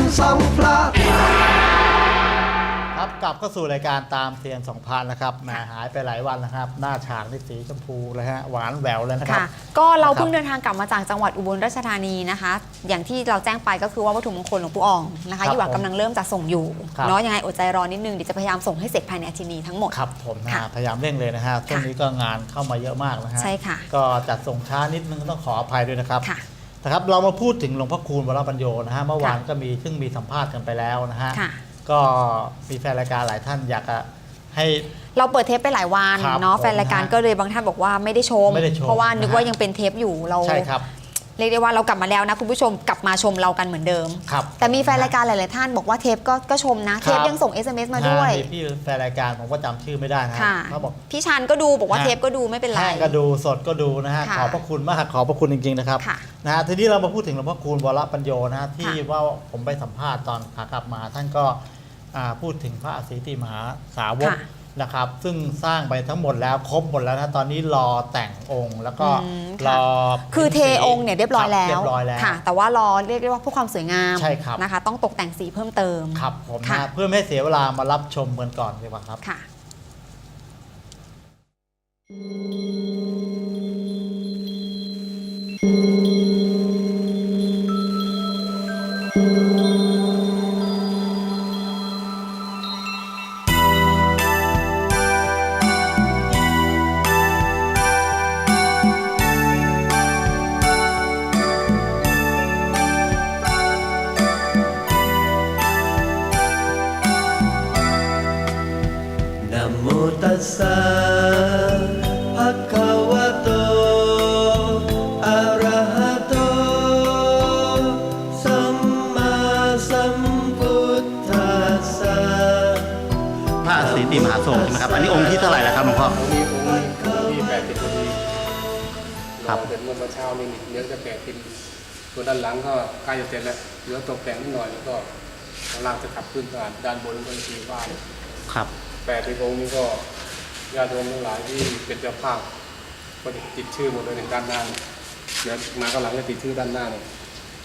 นสัมพระครับกลับเข้าสู่รายการตามเซียนสองพันนะครับแหมหายไปหลายวันนะครับ หน้าฉากนี่สีชมพูเลยฮะหวานแหววเลยนะครับ ค่ะ ก็เรานะครับเพิ่งเดินทางกลับมาจากจังหวัดอุบลราชธานีนะคะ อย่างที่เราแจ้งไปก็คือว่าวัตถุมงคลหลวงปู่อ่องนะคะครับยี่หว่ากำลังเริ่มจะส่งอยู่ครับ เนาะยังไงอดใจรอนิดนึงเดี๋ยวจะพยายามส่งให้เสร็จภายในอาทิตย์นี้ทั้งหมด ครับผมนะค่ะฮะพยายามเร่งเลยนะฮะช่วงนี้ก็งานเข้ามาเยอะมากนะฮะใช่ค่ะก็จัดส่งช้านิดนึงต้องขออภัยด้วยนะครับ ค่ะ นะครับเรามาพูดถึงหลวงพ่อคูณวรปัญโยนะฮะเมื่อวานค่ะก็มีซึ่งมีสัมภาษณ์กันไปแล้วนะฮะค่ะก็มีแฟนรายการหลายท่านอยากจะให้ เราเปิดเทปไปหลายวันครับเนาะผมแฟนรายการก็เลยบางท่านบอกว่าไม่ได้ชม ไม่ได้ชมเพราะว่านึกนะฮะว่ายังเป็นเทปอยู่เรา ใช่ครับ เรียกได้ว่าเรากลับมาแล้วนะคุณผู้ชมกลับมาชมเรากันเหมือนเดิม ครับ แต่มีแฟนรายการหลาย ๆ ท่านบอกว่าเทปก็ก็ชมนะ เทปยังส่ง SMS มาด้วยฮะมีพี่แฟนรายการผมก็จำชื่อไม่ได้นะฮะค่ะ เขาบอก พี่ชันก็ดูบอกว่าฮะ เทปก็ดูไม่เป็นไร แห้งก็ดูสดก็ดูนะฮะค่ะขอบพระคุณมากขอบพระคุณจริงๆนะครับค่ะนะฮะทีนี้เรามาพูดถึงหลวงพ่อคูณวรปัญโยนะฮะที่ค่ะว่าผมไปสัมภาษณ์ตอนขากลับมา ท่านก็อ่าพูดถึงพระอสิติมหาสาวกค่ะ นะครับ ซึ่งสร้างไปทั้งหมดแล้วครบหมดแล้วนะตอนนี้รอแต่งองค์แล้วก็อืมรค่ะ อคือเทองค์เนี่ยเรียบร้อยแล้วเรียบร้อยแล้ว ค่ะ แต่ว่ารอเรียกได้ว่าเพื่อความสวยงามใช่ครับ นะคะ ต้องตกแต่งสีเพิ่มเติม ครับผมนะค่ะฮะเพื่อไม่ให้เสียเวลามารับชมกันก่อนดีกว่าครับ ค่ะนะ งค์นี้องค์ที่แปดสิบพอดีครับเดินเมื่อเช้านี่เดี๋ยวจะแปดสิบส่วนด้านหลังก็ใกล้จะเสร็จแล้วเหลือตกแต่งนิดหน่อยแล้วก็ข้างล่างจะขับขึ้นด้านด้านบนก็จะมีบ้านครับ แปดสิบองค์นี้ก็ญาติโยมทั้งหลายที่เป็นเจ้าภาพก็จะติดชื่อหมดเลยในด้านหน้าเนี่ยเดี๋ยวมาข้างหลังก็ติดชื่อด้านหน้าเนี่ย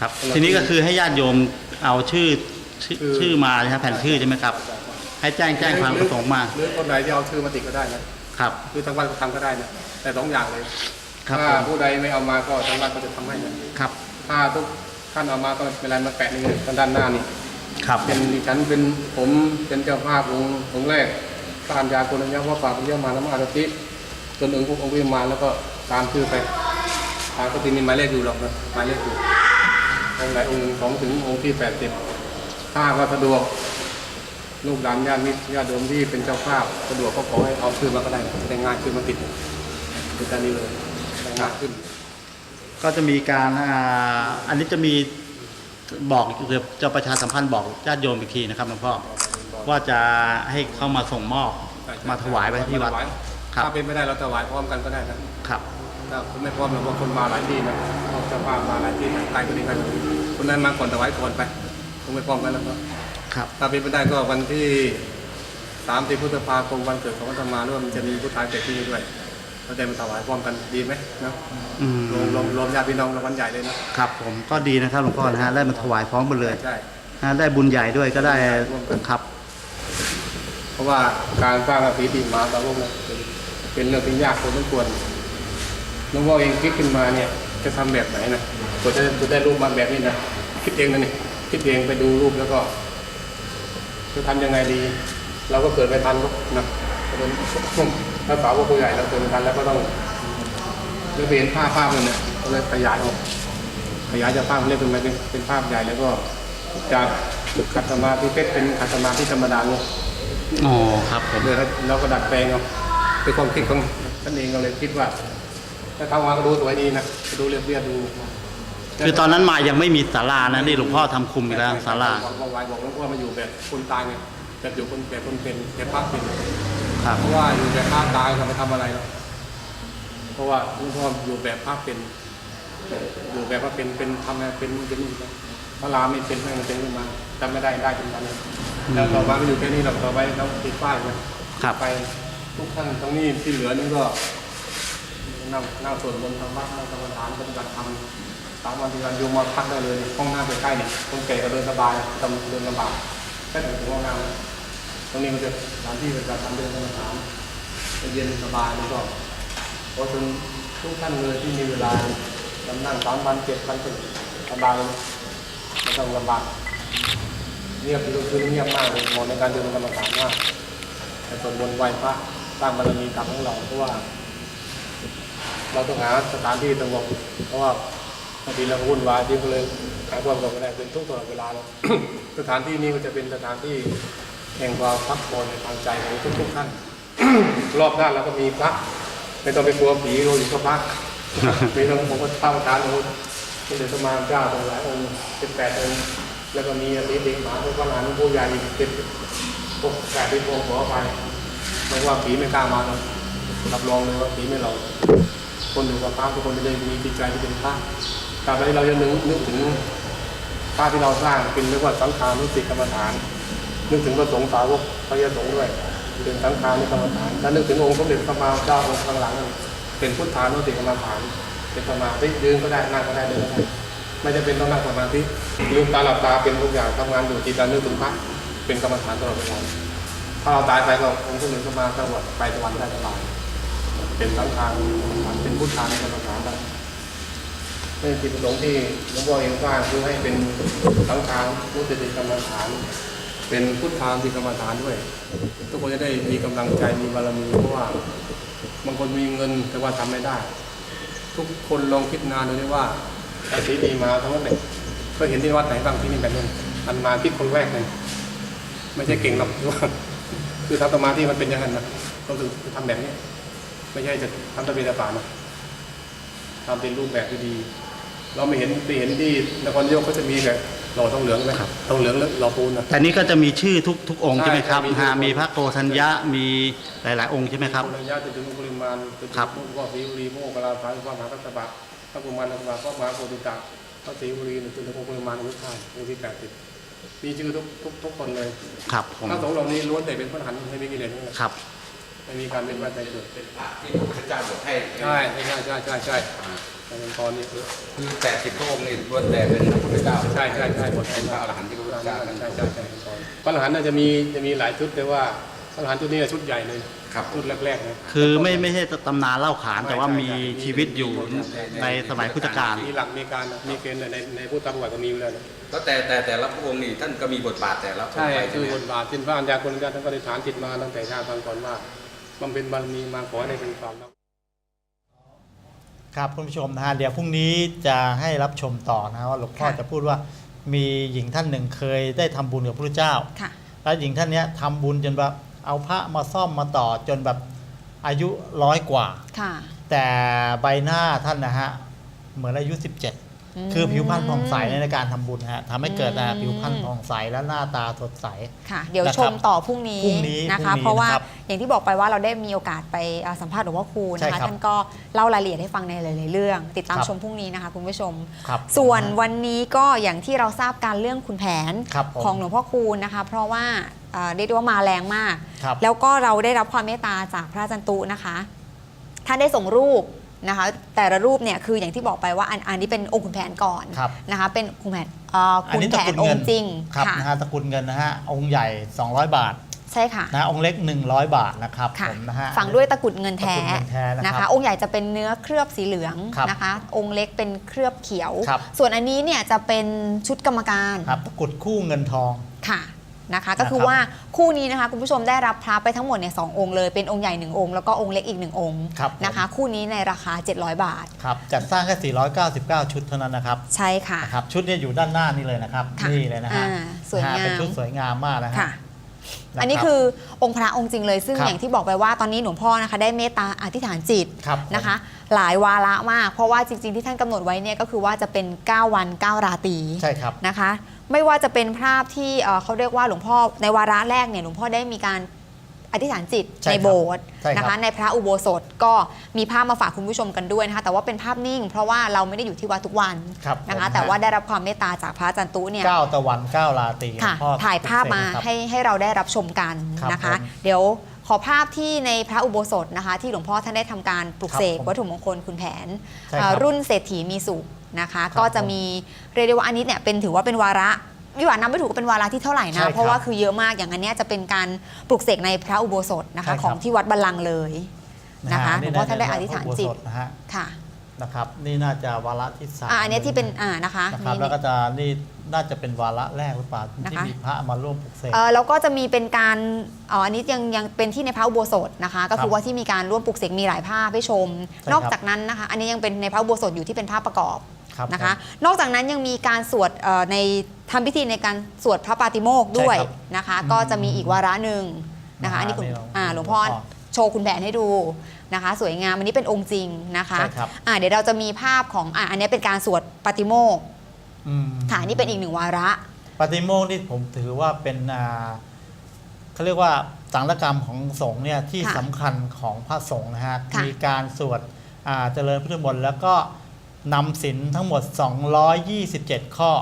ครับ ทีนี้ก็คือให้ญาติโยมเอาชื่อชื่อคือชื่อมาใช่ไหมแผ่นชื่อใช่ไหมครับ ให้แจ้งแจ้งความประสงค์มา หรือคนไหนที่เอาชื่อมาติดก็ได้นะ ครับ คือทางวัดก็ทำก็ได้นะแต่สองอย่างเลยครับถ้าผมผู้ใดไม่เอามาก็ทางวัดก็จะทำให้นะครับถ้าทุกท่านเอามาก็เวลามาแปะนี่เลยด้านหน้านี่ครับเป็นดิฉันเป็นผมเป็นเจ้าภาพองค์องค์แรกพระอัญญาคุณัญญาว่าปากพุทธมาน้ำอาติจนองค์องค์วิมานแล้วก็ตามชื่อไปทางก็ที่มีหมายเลขอยู่หรอกนะหมายเลขอยู่องค์ไหนองค์สองถึงองค์ที่แปดสิบถ้าว่าสะดวก ลูกหลานญาติมิตรญาติโยมที่เป็นเจ้าภาพสะดวกก็ขอให้เอาชื่อมาก็ได้ได้ง่ายชื่อมาติดติดด้านนี้เลยได้ง่ายขึ้น ก็จะมีการอ่าอันนี้จะมีบอกเดี๋ยวจะประชาสัมพันธ์บอกญาติโยมอีกทีนะครับหลวงพ่อว่าจะให้เข้ามาส่งมอบมาถวายไว้ที่วัดครับ ถ้าเป็นไม่ได้เราถวายพร้อมกันก็ได้นะครับ ถ้าคุณไม่พร้อมเราบางคนมาหลายที่นะเอาเจ้าภาพมาหลายที่นะใครก็ดีกันคนนั้นมาก่อนถวายก่อนไปคุณไม่พร้อมกันแล้วก็ ครับ ถ้าเป็นไม่ได้ก็วันที่สามสิบพฤษภาคมวันเกิดของวัฒมาร่วมจะมีผู้ชายเกิดที่นี่ด้วยเราจะมาถวายพร้อมกันดีไหมนะอืมรวมรวมรวมญาติพี่น้องรางวัลใหญ่เลยนะครับผมก็ดีนะครับหลวงพ่อนะฮะได้มาถวายพร้อมกันเลยใช่ นะได้บุญใหญ่ด้วยก็ได้ครับ เพราะว่าการสร้างอาภีติมาตาโลกนะเป็นเป็นเรื่องที่ยากพอสมควรหลวงพ่อเองคิดขึ้นมาเนี่ยจะทำแบบไหนนะกว่าจะจะได้รูปมาแบบนี้นะคิดเองนะนี่คิดเองไปดูรูปแล้วก็ จะทำยังไงดี เราก็เกิดไม่ทันก็นะถ้าสาวว่าผู้ใหญ่เราเกิดไม่ทันแล้วก็ต้องเลือกเห็นภาพภาพหนึงเนี่ยก็เลยขยายออกขยายจากภาพเล็กเป็นมาเป็นเป็นภาพใหญ่แล้วก็จากขัดสมาธิเพชรเป็นขัดสมาธิธรรมดาเนี่ยอ๋อครับผมเลยเราก็ดัดแปลงเอาเป็นความคิดของท่านเองเราเลยคิดว่าถ้าเข้ามาก็ดูสวยดีนะก็ดูเรียบๆดู คือตอนนั้นมายังไม่มีศาลานะนี่หลวงพ่อทำคุมอีกแล้วศาลาบอกไว้บอกหลวงพ่อมาอยู่แบบคนตายไงแบบอยู่คนแบบคนเป็นแบบพักเป็นเพราะว่าอยู่แบบภาพตายเราไม่ทำอะไรหรอกเพราะว่าหลวงพ่ออยู่แบบภาพเป็นอยู่แบบว่าเป็นเป็นทำอะไรเป็นเป็นพระราไม่เป็นไม่เป็นขึ้นมาจำไม่ได้ได้จนตอนนี้แล้วต่อมาก็อยู่แค่นี้เราต่อไปเราติดป้ายนะครับไปทุกท่านตรงนี้ที่เหลือนี่ก็นั่งนั่งสวดมนต์ทำวัดนั่งกรรมฐานปฏิบัติธรรม สามวันสี่วันโยมมาพักได้เลยห้องน้ำใกล้ๆเนี่ยคนแก่ก็เดินสบายทำเดินลำบากแค่ถึงห้องน้ำตรงนี้มันจะสถานที่เป็นการทำเดินกรรมฐานเย็นสบายแล้วก็เพราะฉะนั้นทุกท่านเลยที่มีเวลาลำนั่งสามวันเจ็ดวันก็สบายไม่ต้องลำบากเงียบคือคือเงียบมากเลยมาะในการเดินกรรมฐานมากแต่ส่วดมนไหว้พระสร้างบารมีกรรมของเราเพราะว่า เราต้องหาสถานที่สงบเพราะว่าางทีเราวุ่นวายที่ก็เลยหาความสงบไม่ได้เป็นทุกตลอดเวลาเลยสถานที่นี้ก็จะเป็นสถานที่แห่งความพักผ่อนในทางใจของทุกๆท่านรอบด้านเราก็มีพระไม่ต้องไปกลัวผีเราอยู่กับพระมีทั้งผมก็พระประธานองค์มีเดชสมานเจ้าตั้งหลายองค์เป็นแปดองค์แล้วก็มีอดีตเด็กหมาพระหลานผู้ใหญ่เป็นพวกแปดที่พวกขอไปไม่ว่าผีไม่กล้ามาหรอกรับรองเลยว่าผีไม่หลอกคนอยู่กับพระทุกคนจะได้มีจิตใจที่เป็นพระ ตราบใดที่เรายังนึกนึกถึงพระที่เราสร้างเป็นเรียกว่าสังขารนุสิกรรมฐาน นึกถึงพระสงฆ์สาวกพระยาสงฆ์ด้วยเป็นสังขารในกรรมฐานถ้านึกถึงองค์สมเด็จพระมหาเจ้าองค์ข้างหลัง เป็นพุทธานุสติกรรมฐาน เป็นสมาธิยืนก็ได้นั่งก็ได้เดินก็ได้ไม่จะเป็นต้องนั่งสมาธิลืมตาหลับตาเป็นทุกอย่างทำงานอยู่จิตใจนึกถึงพระเป็นกรรมฐานตลอดเวลาถ้าเราตายไปก็องค์สมเด็จพระมหาเจ้าไปสวรรค์ได้สบายเป็นสังขารเป็นพุทธาในกรรมฐานได้ นี่จิตประสงค์ที่หลวงพ่อเองสร้างคือให้เป็นสังขารมุติติกรรมฐาน เป็นพุทธาติกรรมฐานด้วย ทุกคนจะได้มีกำลังใจมีบารมีเพราะว่าบางคนมีเงินแต่ว่าทำไม่ได้ ทุกคนลองคิดนานดูได้ว่าไอ้สีดีมาทั้งนั้นเลยก็เห็นที่วัดไหนบ้างที่นี่แบบนี้อันมาคิดคนแรกเลยไม่ใช่เก่งหรอกคือว่าคือทำสมาธิมันเป็นอย่างนั้นนะเราถึงทำแบบนี้ ไม่ใช่จะทำตะเบียนตะปานะทำเป็นรูปแบบที่ดี เราไม่เห็นไปเห็นที่นครนายกเขาจะมีแบบหล่อทองเหลืองไหมครับทองเหลืองแล้วหล่อปูนนะ แต่นี้ก็จะมีชื่อทุกทุกองค์ใช่ใช่ไหมครับใช่มีทุกฮะองค์มีพระโกธัญญะมีหลาย ๆ องค์ใช่ไหมครับปุญญาจะถึงปริมาณจะถึงครับพวกว่าศรีบุรีพวกกลาภายพระมหากัสสปะพระกุมารนักบาพระมหาโพธิตาพระศรีบุรีถึงพวกปริมาณอุทานองค์ที่แปดสิบมีชื่อทุกทุกทุกคนเลยครับผมพระสงฆ์เหล่านี้ล้วนแต่เป็นพระหันไม่มีกิเลสทั้งนั้น ครับ ไม่มีการเป็นวัฏใจเกิดเป็นพระที่พระพุทธเจ้าบวชให้ใช่ใช่ใช่ใช่ใช่ใช่ในเป็นตอนนี้คือแปดสิบพระองค์นี่ล้วนแต่เป็นพระพุทธเจ้าใช่ใช่ใช่หมดเป็นพระอรหันต์ที่พระพุทธเจ้าท่านใช่ใช่ใช่พระอรหันต์น่าจะมีจะมีหลายชุดแต่ว่าพระอรหันต์ชุดนี้ชุดใหญ่เลยครับชุดแรกๆนะคือไม่ไม่ใช่ตำนานเล่าขานแต่ว่ามีใช่ใช่ชีวิตอยู่ในสมัยพุทธกาลมีหลักมีการมีเกณฑ์ในในพุทธประวัติก็มีอยู่แล้วนะก็แต่แต่แต่ละพระองค์นี่ท่านก็มีบทบาทแต่ละองใช่ค์ไปคืใช่อไหมบทบาทเช่นพระอัญญาคุณญาท่านก็ได้ฐานจิตมาตั้งแต่ชาติปางก่อนว่า บำเพ็ญบารมีมาขอให้ได้เป็นความรักครับคุณผู้ชมนะฮะเดี๋ยวพรุ่งนี้จะให้รับชมต่อนะฮะว่าหลวงพ่อค่ะจะพูดว่ามีหญิงท่านหนึ่งเคยได้ทำบุญกับพระพุทธเจ้าค่ะแล้วหญิงท่านเนี้ยทำบุญจนแบบเอาพระมาซ่อมมาต่อจนแบบอายุร้อยกว่าค่ะแต่ใบหน้าท่านนะฮะเหมือนอายุ 17ม คือผิวพรรณผ่องใสในการทำบุญฮะทำให้เกิดนะฮะอืมผิวพรรณผ่องใสและหน้าตาสดใสค่ะ เดี๋ยวนะครับชมต่อพรุ่งนี้พรุ่งนี้นะคะพรุ่งนี้เพราะว่านะครับอย่างที่บอกไปว่าเราได้มีโอกาสไปอ่าสัมภาษณ์หลวงพ่อคูณใช่นะคะครับท่านก็เล่ารายละเอียดให้ฟังในหลายๆเรื่อง ติดตามครับชมพรุ่งนี้นะคะคุณผู้ชมครับส่วนวันนี้ก็อย่างที่เราทราบการเรื่องขุนแผนครับผมของหลวงพ่อคูณนะคะ เพราะว่าเอ่อเรียกได้ว่ามาแรงมากครับแล้วก็เราได้รับความเมตตาจากพระอาจันตุนะคะ ท่านได้ส่งรูป นะคะแต่ละรูปเนี่ยคืออย่างที่บอกไปว่าอันอันนี้เป็นองค์ขุนแผนก่อนครับนะคะเป็นขุนแผนเอ่ออันขุนนี้แผตระนกุลองเงินค์จริงครับค่ะนะฮะตระกูลเงินนะฮะองค์ใหญ่ 200 บาทใช่ค่ะนะองค์เล็ก 100 บาทนะครับค่ะผมนะฮะ ฝังด้วยตะกรุดเงินแท้ตะกรุดเงินแท้นะครับนะคะ องค์ใหญ่จะเป็นเนื้อเคลือบสีเหลืองครับนะคะ องค์เล็กเป็นเคลือบเขียว ครับ ส่วนอันนี้เนี่ยจะเป็นชุดกรรมการครับตะกรุดคู่เงินทอง ค่ะ นะคะ ก็คือนะครับว่าคู่นี้นะคะคุณผู้ชมได้รับพระไปทั้งหมดเนี่ยสององค์เลยเป็นองค์ใหญ่หนึ่งองค์แล้วก็องค์เล็กอีกหนึ่งองค์ครับผม นะคะ คู่นี้ในราคา 700 บาท ครับจัดสร้างแค่ 499 ชุดเท่านั้นนะครับใช่ค่ะ นะครับ ชุดเนี่ยอยู่ด้านหน้านี่เลยนะครับ ค่ะนี่เลยนะฮะอ่าสวยงาม นะฮะเป็นชุดสวยงามมากนะฮะค่ะะอันนี้รับคือองค์พระองค์จริงเลยซึ่งครับ อย่างที่บอกไปว่าตอนนี้หลวงพ่อนะคะ ได้เมตตาอธิษฐานจิตครับผม นะคะ หลายวาระมาก เพราะว่าจริง ๆ ที่ท่านกำหนดไว้เนี่ยก็คือว่าจะเป็น 9 วัน 9 ราตรีใช่ครับ นะคะ ไม่ว่าจะเป็นภาพที่เอ่อเขาเรียกว่าหลวงพ่อในวาระแรกเนี่ยหลวงพ่อได้มีการอธิษฐานจิตใช่ครับในโบสถ์ใช่ครับนะคะในพระอุโบสถก็มีภาพมาฝากคุณผู้ชมกันด้วยนะคะแต่ว่าเป็นภาพนิ่ง เพราะว่าเราไม่ได้อยู่ที่วัดทุกวันครับนะคะผมแต่ว่าได้รับความเมตตาจากพระอาจารย์ตุเนี่ย เก้าตะวันเก้าราตรีค่ะพ่อถ่ายภาพมาครับ ให้ให้เราได้รับชมกันครับนะคะ ผมเดี๋ยวขอภาพที่ในพระอุโบสถนะคะ ที่หลวงพ่อท่านได้ทำการปลุกเสกครับผมวัตถุมงคลคุณแผนใช่เอ่อครับรุ่นเศรษฐีมีสุข นะคะครับก็จะมีเรียกได้ว่าอันนี้เนี่ยเป็นถือว่าเป็นวาระวิวาห์นับไม่ถูกว่าเป็นวาระที่เท่าไหร่ใช่นะ ครับเพราะว่าคือเยอะมากอย่างอันเนี้ยจะเป็นการปลุกเสกในพระอุโบสถนะใช่คะครับของที่วัดบัลลังก์เลยนะคะหลวงพ่อท่านได้อธิษฐานจิตอุโบสถนะฮะค่ะ นะครับนี่น่าจะวาระที่สามอ่าอันเนี้ยที่เป็นอ่านะคะนะครับนี่ แล้วก็จะนี่น่าจะเป็นวาระแรกหรือเปล่านะคะ ที่มีพระมาร่วมปลุกเสก เออแล้วก็จะมีเป็นการอ๋ออันนี้ยังยังเป็นที่ในพระอุโบสถนะคะ ก็คือว่าที่มีการร่วมปลุกเสกมีหลายภาพให้ชม ใช่ครับ นอกจากนั้นนะคะ อันนี้ยังเป็นในพระอุโบสถอยู่ที่เป็นภาพประกอบครับนะคะ ผม นอกจากนั้นยังมีการสวดเอ่อในทำพิธีในการสวดพระปาติโมกข์ด้วยใช่ครับนะคะอืมก็จะมีอีกวาระหนึ่งนะคะวาระอันนี้คุณนี่เราอ่าหลวงพ่อหลวงพ่อโชว์คุณแผนให้ดู นะคะ สวยงามอันนี้เป็นองค์จริงนะคะใช่ครับอ่าเดี๋ยวเราจะมีภาพของอ่าอันนี้เป็นการสวดปาติโมกข์อืมค่ะอันนี่เป็นอีกหนึ่งวาระปฏิโมกข์นี่ผมถือว่าเป็นอ่าเขาเรียกว่าสังฆกรรมของสงฆ์เนี่ยที่ค่ะสำคัญของพระสงฆ์นะฮะ ค่ะ มีการสวดอ่าเจริญพุทธมนต์แล้วก็นำศีลทั้งหมด 227 ข้อ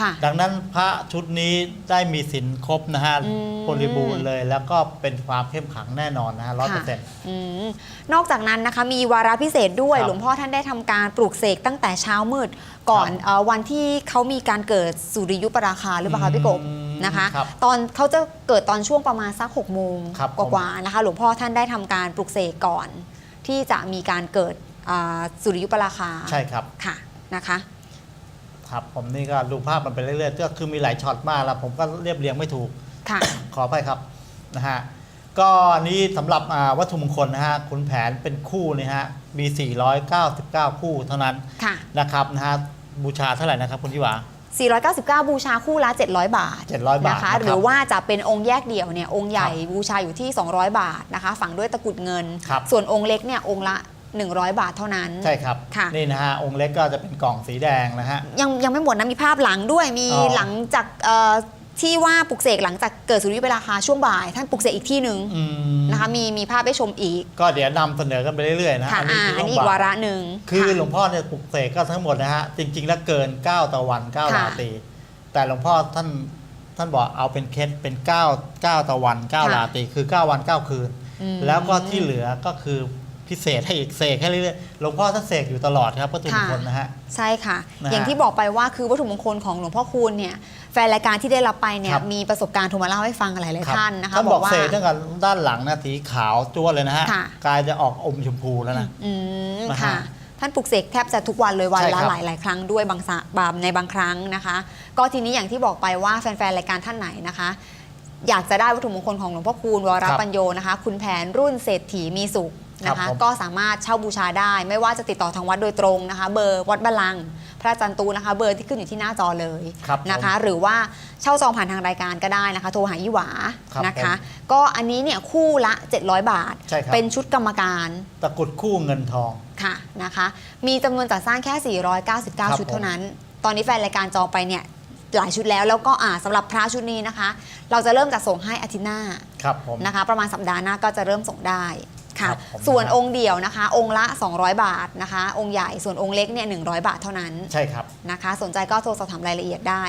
ค่ะ ดังนั้นพระชุดนี้ได้มีศีลครบนะฮะอืม บริบูรณ์เลย แล้วก็เป็นความเข้มขังแน่นอนนะฮะร้อยเปอร์เซ็นต์ อืมนอกจากนั้นนะคะมีวาระพิเศษด้วย ครับหลวงพ่อท่านได้ทำการปลูกเสกตั้งแต่เช้ามืด ก่อนครับเออวันที่เขามีการเกิดสุริยุปราคาหรือเปล่าคะพี่กบอืมนะคะ ครับตอนเขาจะเกิดตอนช่วงประมาณสัก6กโมงครับกว่าๆนะคะหลวงพ่อท่านได้ทำการปลูกเสกก่อน ที่จะมีการเกิดอ่าสุริยุปราคาใช่ครับ ค่ะนะคะ ครับผมนี่ก็ดูภาพมันไปเรื่อยๆก็คือมีหลายช็อตมากแล้วผมก็เรียบเรียงไม่ถูก ค่ะ ขออภัยครับนะฮะก็อันนี้สำหรับอ่าวัตถุมงคลนะฮะขุนแผนเป็นคู่นะฮะมี 499 คู่เท่านั้นค่ะ นะครับนะฮะบูชาเท่าไหร่นะครับคุณทิวา 499 บูชาคู่ละ 700 บาท700บาทนะคะนะครับหรือว่าจะเป็นองค์แยกเดี่ยวเนี่ยองค์ใหญ่บูชาอยู่ที่ 200 บาทนะคะ ฝังด้วยตะกรุดเงิน ครับ ส่วนองค์เล็กเนี่ยองค์ละ 100 บาทเท่านั้น ใช่ครับ ค่ะ นี่นะฮะ องค์เล็กก็จะเป็นกล่องสีแดงนะฮะ ยังยังไม่หมดนะ มีภาพหลังด้วยมีอ๋อ หลังจากเอ่อที่ว่าปลุกเสกหลังจากเกิดสุริยุปราคาช่วงบ่าย ท่านปลุกเสกอีกที่หนึ่งอืมนะคะมีมีภาพให้ชมอีกก็เดี๋ยวนำเสนอกันไปเรื่อยๆนะค่ะอันนี้อ่าคืออันต้นี้งอีกบวาระหนึ่งคือค่ะหลวงพ่อเนี่ยปลุกเสกก็ทั้งหมดนะฮะ จริง ๆ แล้วเกิน 9ตะวัน9ค่ะราตรีแต่หลวงพ่อท่านท่านบอกเอาเป็นเคสเป็น 9 9ตะวัน9ราตรีคือ 9 วัน 9 คืน อืมแล้วก็ที่เหลือก็คือ พิเศษให้อีกเสกให้เรื่อยๆหลวงพ่อท่านเสกอยู่ตลอดครับพระตุมงคลนะฮะ ใช่ค่ะ นะฮะอย่างที่บอกไปว่าคือวัตถุมงคลของหลวงพ่อคูณเนี่ยแฟนรายการที่ได้รับไปเนี่คยรับ มีประสบการณ์โทรมาเล่าให้ฟังหลายครับๆท่านนะคะท่านบอกว่า เสกตั้งแต่ด้านหลังนะสีขาวจ้วนเลยนะฮะค่ะ กายจะออกอมชมพูแล้วนะ อืมนะฮะค่ะ ท่านปลุกเสกแทบจะทุกวันเลยวันใช่ครัละบหลายหลายๆครั้งด้วยบางสะบางในบางครั้งนะคะ ก็ทีนี้อย่างที่บอกไปว่าแฟนๆรายการท่านไหนนะคะ อยากจะได้วัตถุมงคลของหลวงพ่อคูณวรปัญโยนะคะ คุณแผนรุ่นเศรษฐีมีสุข นะครัคะบผม ก็สามารถเช่าบูชาได้ ไม่ว่าจะติดต่อทางวัดโดยตรงนะคะ เบอร์วัดบาลังก์พระอาจันตูนะคะ เบอร์ที่ขึ้นอยู่ที่หน้าจอเลยครับผม นะคะ หรือว่าเช่าจองผ่านทางรายการก็ได้นะคะ โทรหายี่หวาครับนะคะ ก็อันนี้เนี่ยคู่ละ 700 บาท ใช่ครับ เป็นชุดกรรมการตะกรุดคู่เงินทอง ค่ะนะคะ มีจำนวนจัดสร้างแค่499 ชุดผมเท่านั้น ตอนนี้แฟนรายการจองไปเนี่ยหลายชุดแล้วแล้วก็อ่าสำหรับพระชุดนี้นะคะ เราจะเริ่มจัดส่งให้อาทิตย์หน้า ครับผม นะคะประมาณสัปดาห์หน้าก็จะเริ่มส่งได้ ค่ะ ครับผมส่วนองค์เดี่ยวนะคะ องค์ละ 200 บาทนะคะ องค์ใหญ่ส่วนองค์เล็กเนี่ย100 บาทเท่านั้นใช่ครับ นะคะ สนใจก็โทรสอบถามรายละเอียดได้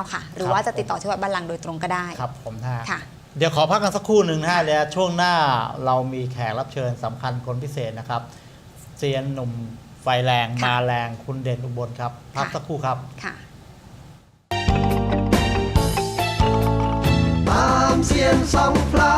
0876864999 ค่ะ หรือว่าจะติดต่อที่วัดบัลลังก์โดยตรงก็ได้ครับผมนะฮะ ค่ะ เดี๋ยวขอพักกันสักครู่หนึ่งนะฮะแล้วช่วงหน้าเรามีแขกรับเชิญสำคัญคนพิเศษนะครับเซียนหนุ่มไฟแรงค่ะมาแรงคุณเด่นอุบลครับ พักค่ะ สักครู่ครับ ค่ะ ตามเสียนสองพระ